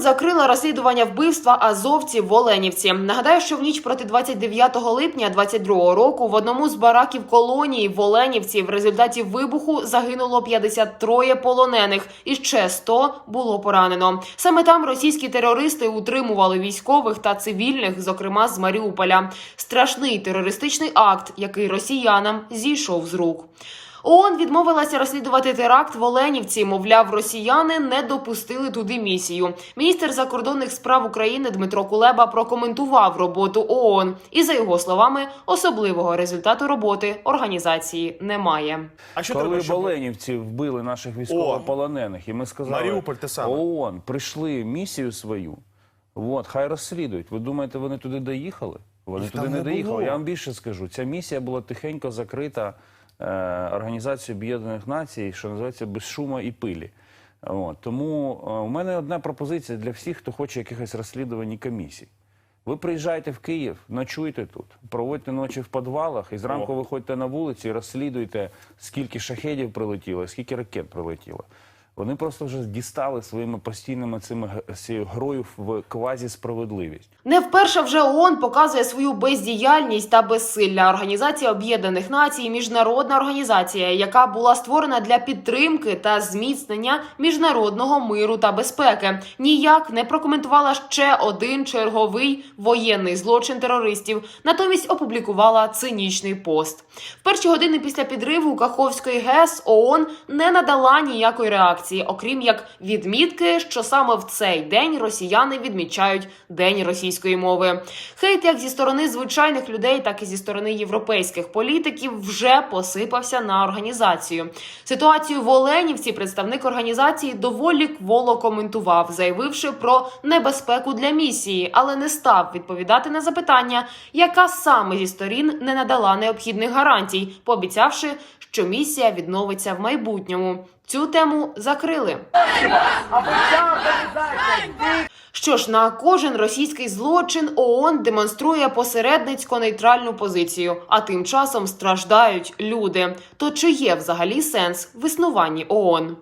Закрила розслідування вбивства азовців в Оленівці. Нагадаю, що в ніч проти 29 липня 22 року в одному з бараків колонії в Оленівці в результаті вибуху загинуло 53 полонених і ще 100 було поранено. Саме там російські терористи утримували військових та цивільних, зокрема з Маріуполя. Страшний терористичний акт, який росіянам зійшов з рук. ООН відмовилася розслідувати теракт в Оленівці. Мовляв, росіяни не допустили туди місію. Міністр закордонних справ України Дмитро Кулеба прокоментував роботу ООН. І за його словами, особливого результату роботи організації немає. А що Коли треба, щоб... вбили наших військовополонених, і ми сказали, Маріуполь те саме. ООН, прийшли місію свою, от, хай розслідують. Ви думаєте, вони туди доїхали? Вони Їх туди не не доїхали. було. Я вам більше скажу. Ця місія була тихенько закрита е, Організацією Об'єднаних Націй, що називається без шума і пилі. От, тому е, у мене одна пропозиція для всіх, хто хоче якихось розслідувань і комісій. Ви приїжджаєте в Київ, ночуйте тут, проводьте ночі в підвалах і зранку виходьте на вулицю і розслідуйте, скільки шахедів прилетіло, скільки ракет прилетіло. Вони просто вже дістали своїми постійними цими цією грою в квазі-справедливість. Не вперше вже ООН показує свою бездіяльність та безсилля. Організація Об'єднаних Націй міжнародна організація, яка була створена для підтримки та зміцнення міжнародного миру та безпеки, ніяк не прокоментувала ще один черговий воєнний злочин терористів. Натомість опублікувала цинічний пост. В перші години після підриву Каховської ГЕС ООН не надала ніякої реакції, окрім як відмітки, що саме в цей день росіяни відмічають День російської мови. Хейт як зі сторони звичайних людей, так і зі сторони європейських політиків вже посипався на організацію. Ситуацію в Оленівці представник організації доволі кволо коментував, заявивши про небезпеку для місії, але не став відповідати на запитання, яка саме зі сторін не надала необхідних гарантій, пообіцявши, що місія відновиться в майбутньому. Цю тему закрили. Що ж, на кожен російський злочин ООН демонструє посередницько-нейтральну позицію, а тим часом страждають люди. То чи є взагалі сенс в існуванні ООН?